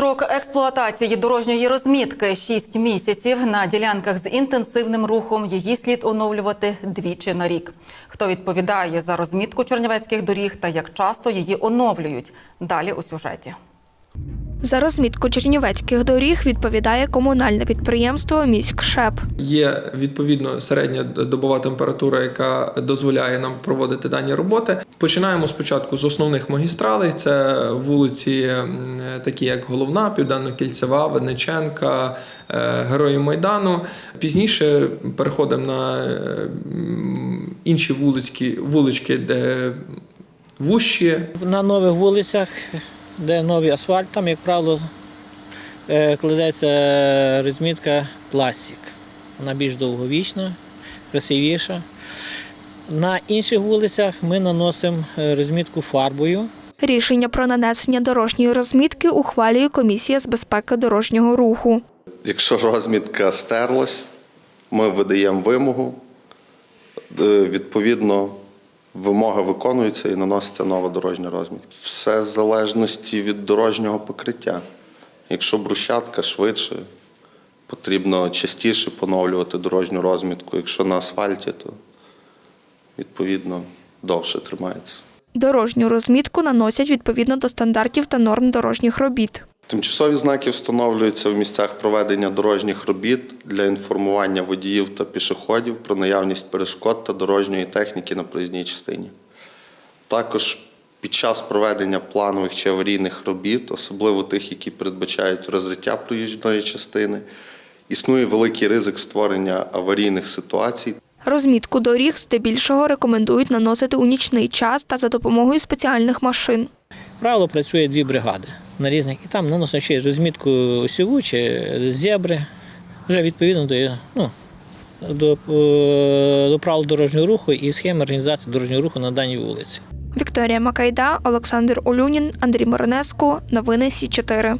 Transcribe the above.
Строк експлуатації дорожньої розмітки 6 місяців. На ділянках з інтенсивним рухом її слід оновлювати двічі на рік. Хто відповідає за розмітку чернівецьких доріг та як часто її оновлюють? Далі у сюжеті. За розмітку чернівецьких доріг відповідає комунальне підприємство «Міськшеп». Є відповідно середня добова температура, яка дозволяє нам проводити дані роботи. Починаємо спочатку з основних магістралей. Це вулиці, такі як Головна, Південно-Кільцева, Винниченка, е, Героїв Майдану. Пізніше переходимо на е, інші вулички, вулички, де вущі, На нових вулицях, де новий асфальт, там, як правило, е, кладеться розмітка пластик. Вона більш довговічна, красивіша. На інших вулицях ми наносимо е, розмітку фарбою. Рішення про нанесення дорожньої розмітки ухвалює комісія з безпеки дорожнього руху. Якщо розмітка стерлась, ми видаємо вимогу. Е, Відповідно, вимога виконується і наноситься нова дорожня розмітка. Все в залежності від дорожнього покриття. Якщо брусчатка швидше, потрібно частіше поновлювати дорожню розмітку. Якщо на асфальті, то відповідно довше тримається. Дорожню розмітку наносять відповідно до стандартів та норм дорожніх робіт. Тимчасові знаки встановлюються в місцях проведення дорожніх робіт для інформування водіїв та пішоходів про наявність перешкод та дорожньої техніки на проїзній частині. Також під час проведення планових чи аварійних робіт, особливо тих, які передбачають розриття проїзної частини, існує великий ризик створення аварійних ситуацій Розмітку доріг здебільшого рекомендують наносити у нічний час та за допомогою спеціальних машин. Правило працює дві бригади на різних, і там наносимо ще розмітку осьову чи зебри, вже відповідно до, ну, до, е, до правил дорожнього руху і схеми організації дорожнього руху на даній вулиці. Вікторія Макайда, Олександр Олюнін, Андрій Моронеску. Новини Сі 4